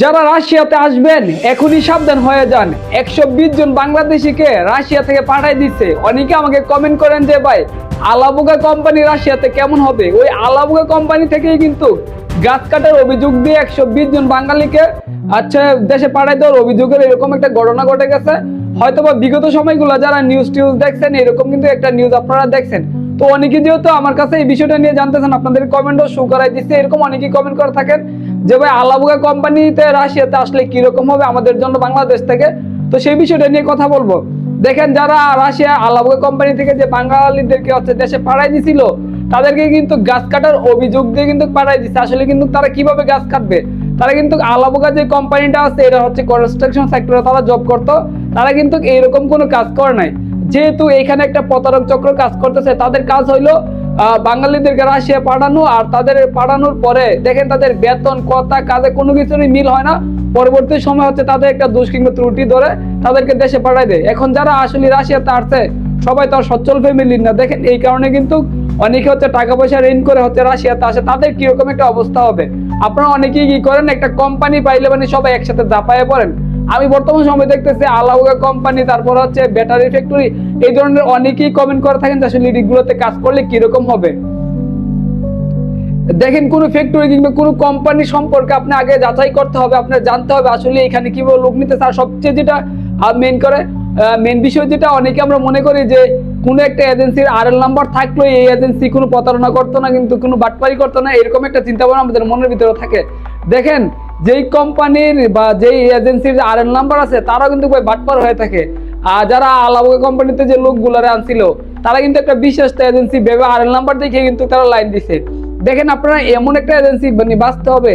যারা রাশিয়াতে আসবেন, এখনই সাবধান হয়ে যান। একশো বিশ জন বাংলাদেশিকে রাশিয়া থেকে পাঠাই দিচ্ছে অনেকে আমাকে কমেন্ট করেন যে, ভাই, আলাবুগা কোম্পানি রাশিয়াতে কেমন হবে? ওই আলাবুগা কোম্পানি থেকেই কিন্তু গাছ কাটার অভিযোগ দিয়ে একশো বিশ জন বাঙালিকে আচ্ছা দেশে পাঠাই দেওয়ার অভিযোগের এরকম একটা ঘটনা ঘটে গেছে। হয়তো বা বিগত সময়গুলো যারা নিউজ টিউজ দেখছেন, এরকম কিন্তু একটা নিউজ আপনারা দেখছেন। তো অনেকে যেহেতু আমার কাছে এই বিষয়টা নিয়ে জানতেছেন, আপনাদের কমেন্টও শো করাই দিচ্ছে। এরকম অনেকেই কমেন্ট করে থাকেন যে, ভাই, আলাবুগা কোম্পানিতে রাশিয়াতে আসলে কীরকম হবে? আমাদের জন্য বাংলাদেশ থেকে? তো সেই বিষয়টা নিয়ে কথা বলব। দেখেন, যারা রাশিয়া, আলাবুগা কোম্পানি থেকে যে বাঙালিদেরকে হচ্ছে দেশে পাঠাই দিছিল, তাদেরকে কিন্তু গাছ কাটার অভিযোগ দিয়ে কিন্তু পাঠাই দিচ্ছে আসলে কিন্তু তারা কীভাবে গাছ কাটবে? তারা কিন্তু আলাবুগা যে কোম্পানিটা আছে, এটা হচ্ছে কনস্ট্রাকশন সেক্টরে তারা জব করতো। তারা কিন্তু এইরকম কোনো কাজ করে নাই। যেহেতু এখানে একটা প্রতারক চক্র কাজ করতেছে, তাদের কাজ হইল বাঙালিদেরকে রাশিয়া পাঠানো আর তাদের পাঠানোর পরে দেখেন তাদের বেতন, কথা, কাজে কোনো কিছুরই মিল হয় না। পরবর্তী সময় হচ্ছে তাদের একটা দোষ ত্রুটি ধরে তাদেরকে দেশে পাঠায় দেয়। এখন যারা আসলে রাশিয়াতে আসছে, সবাই তো আর সচ্ছল ফ্যামিলির না। দেখেন এই কারণে কিন্তু অনেকে হচ্ছে টাকা পয়সা ঋণ করে হচ্ছে রাশিয়াতে আসে। তাদের কীরকম একটা অবস্থা হবে? আপনারা অনেকেই কি করেন, একটা কোম্পানি পাইলে মানে সবাই একসাথে জাপায়ে পড়েন? আমি বর্তমান সময় দেখতেছি আলাউগা কোম্পানি তারপর হচ্ছে ব্যাটারি ফ্যাক্টরি এই ধরনের অনেকেই কমেন্ট করে থাকেন যে আসলে এগুলোতে কাজ করলে কীরকম হবে। দেখেন কোনো ফ্যাক্টরি কিংবা কোনো কোম্পানি সম্পর্কে আপনি আগে যাচাই করতে হবে, আপনার জানতে হবে আসলে এখানে কীভাবে লোক নিতে আর সবচেয়ে যেটা মেন করে মেন বিষয় যেটা অনেকে আমরা মনে করি যে কোনো একটা এজেন্সির আর এল নাম্বার থাকল এই এজেন্সি কোনো প্রতারণা করতো না, কিন্তু কোনো বাটপারি করতো না, এরকম একটা চিন্তা ভাবনা আমাদের মনের ভিতরে থাকে। দেখেন যেই কোম্পানির বা যেই এজেন্সির আর এল নাম্বার আছে, তারাও কিন্তু ভাই বাটপার হয়ে থাকে। আর যারা আলাবুগা কোম্পানিতে যে লোকগুলারে আনছিল, তারা কিন্তু একটা বিশেষ এজেন্সি ভেবে আর এল নাম্বার দেখে কিন্তু তারা লাইন দিছে। দেখেন আপনারা, এমন একটা এজেন্সি মানে বাঁচতে হবে,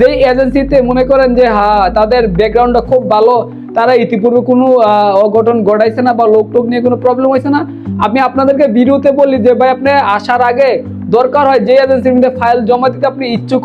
যেই এজেন্সিতে মনে করেন যে হ্যাঁ তাদের ব্যাকগ্রাউন্ডটা খুব ভালো, তারা ইতিপূর্বে কোনো অঘটন ঘটাইছে না বা লোক টোক নিয়ে কোনো প্রবলেম হয়েছে না। আমি আপনাদেরকে ভিডিওতে বলি যে, ভাই, আপনি আসার আগে দরকার হয় যে এজেন্সির মধ্যে ফাইল জমা দিতে আপনি ইচ্ছুক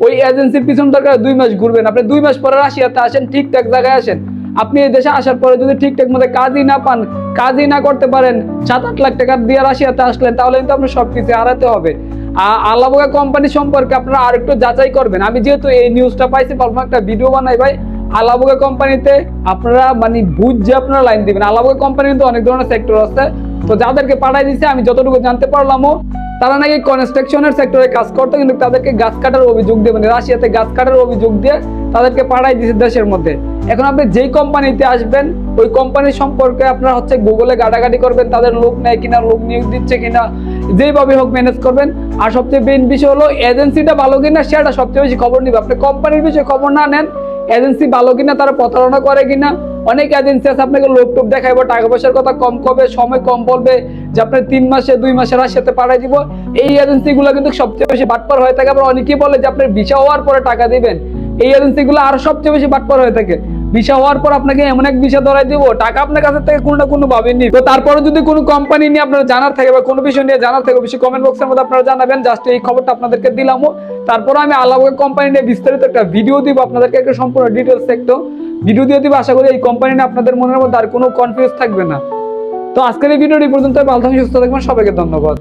ওই এজেন্সির পিছন দরকার দুই মাস ঘুরবেন। আপনি দুই মাস পরে রাশিয়াতে আসেন, ঠিকঠাক জায়গায় আসেন। আপনি এই দেশে আসার পরে যদি ঠিকঠাক মতো কাজই না পান, কাজই না করতে পারেন, সাত আট লাখ টাকা দিয়ে রাশিয়াতে আসলেন, তাহলে কিন্তু আপনার সব কিছু হারাতে হবে। আ- আলাবোগা কোম্পানি সম্পর্কে আপনারা আরেকটু যাচাই করবেন। আমি যেহেতু এই নিউজটা পাইছি, ভাবলাম একটা ভিডিও বানাই ভাই। আলাবোগা কোম্পানিতে আপনারা মানে বুঝে আপনারা লাইন দিবেন। আলাবোগা কোম্পানি কিন্তু অনেক ধরনের সেক্টর আছে। তো যাদেরকে পাঠাই দিচ্ছে আমি যতটুকু জানতে পারলামও তারা নাকি কনস্ট্রাকশনের সেক্টরে কাজ করতো, কিন্তু তাদেরকে গাছ কাটার অভিযোগ দিয়ে মানে রাশিয়াতে গাছ কাটার অভিযোগ দিয়ে তাদেরকে পাঠাই দিছে দেশের মধ্যে। এখন আপনি যেই কোম্পানিতে আসবেন, ওই কোম্পানি সম্পর্কে আপনার হচ্ছে গুগলে গাটাগাটি করবেন, তাদের লোক নেয় কিনা, লোক নিয়োগ দিচ্ছে কিনা যেভাবে হোক ম্যানেজ করবেন। আর সবচেয়ে মেন বিষয় হলো এজেন্সিটা ভালো কিনা, সেটা সবচেয়ে বেশি খবর নিবে। আপনি কোম্পানির বিষয়ে খবর না নেন এজেন্সি ভালো কিনা, তারা প্রতারণা করে কিনা, অনেক এজেন্সি আছে, আপনাকে লোক টোপ টাকা পয়সার কথা কম কবে, সময় কম বলবে যে আপনার তিন মাসে, দুই মাসে রাশিয়াতে পাঠাই দিব। এই এজেন্সিগুলো কিন্তু সবচেয়ে বেশি বাটপার হয়ে থাকে। আবার অনেকেই বলে যে আপনার ভিসা হওয়ার পরে টাকা দিবেন। এই এজেন্সিগুলো আরও সবচেয়ে বেশি বাটপার হয়ে থাকে। ভিসা হওয়ার পর আপনাকে এমন এক ভিসা ধরাই দিব। টাকা আপনার কাছে থেকে কোনো না কোনো ভাবে নি তো তারপরে যদি কোনো কোম্পানি নিয়ে আপনার জানার থাকে বা কোনো বিষয় নিয়ে জানার থাকে, অবশ্যই কমেন্ট বক্সের মধ্যে আপনারা জানাবেন। জাস্ট এই খবরটা আপনাদেরকে দিলামও তারপরে আমি আলাদা কোম্পানি নিয়ে বিস্তারিত একটা ভিডিও দিব। আপনাদেরকে একটা সম্পূর্ণ ডিটেলস একটু ভিডিও দিয়ে দিব। আশা করি এই কোম্পানি নিয়ে আপনাদের মনের মধ্যে আর কোনো কনফিউজ থাকবে না। তো আজকের এই ভিডিওটি পর্যন্ত ভালো থাকুন সুস্থ থাকবেন। সবাইকে ধন্যবাদ।